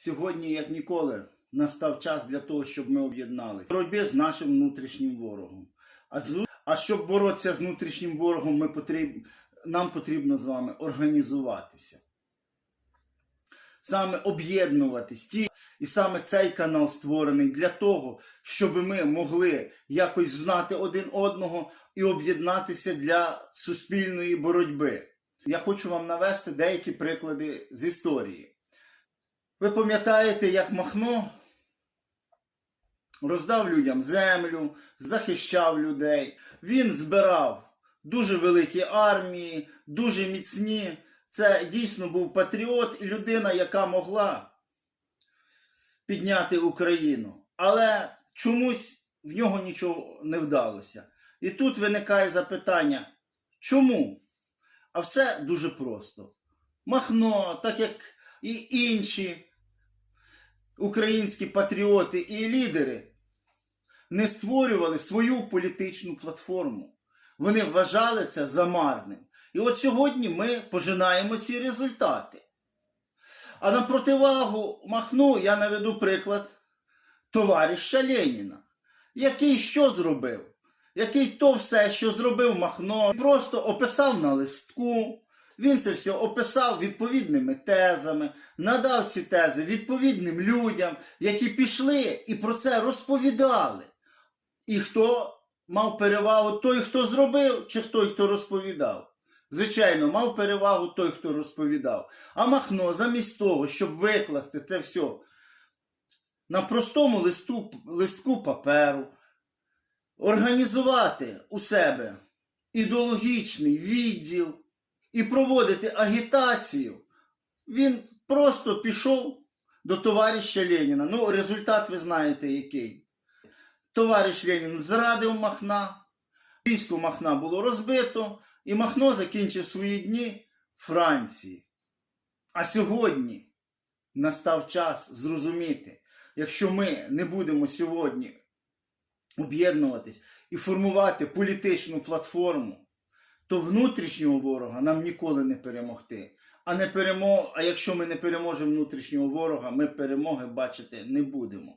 Сьогодні, як ніколи, настав час для того, щоб ми об'єдналися. В боротьбі з нашим внутрішнім ворогом. А, з... а щоб боротися з внутрішнім ворогом, ми потріб... нам потрібно з вами організуватися. Саме об'єднуватись. І саме цей канал створений для того, щоб ми могли якось знати один одного і об'єднатися для суспільної боротьби. Я хочу вам навести деякі приклади з історії. Ви пам'ятаєте, як Махно роздав людям землю, захищав людей. Він збирав дуже великі армії, дуже міцні. Це дійсно був патріот і людина, яка могла підняти Україну. Але чомусь в нього нічого не вдалося. І тут виникає запитання, чому? А все дуже просто. Махно, так як і інші українські патріоти і лідери не створювали свою політичну платформу. Вони вважали це замарним. І от сьогодні ми пожинаємо ці результати. А на противагу Махну я наведу приклад товариша Леніна, який що зробив? Який то все, що зробив Махно, просто описав на листку. Він це все описав відповідними тезами, надав ці тези відповідним людям, які пішли і про це розповідали. І хто мав перевагу той, хто зробив, чи той, хто розповідав? Звичайно, мав перевагу той, хто розповідав. А Махно, замість того, щоб викласти це все на простому листу, листку паперу, організувати у себе ідеологічний відділ і проводити агітацію, він просто пішов до товариша Леніна. Ну, результат ви знаєте який. Товариш Ленін зрадив Махна, військо Махна було розбито, і Махно закінчив свої дні в Франції. А сьогодні настав час зрозуміти, якщо ми не будемо сьогодні об'єднуватись і формувати політичну платформу, то внутрішнього ворога нам ніколи не перемогти. А, не перемо... а якщо ми не переможемо внутрішнього ворога, ми перемоги бачити не будемо.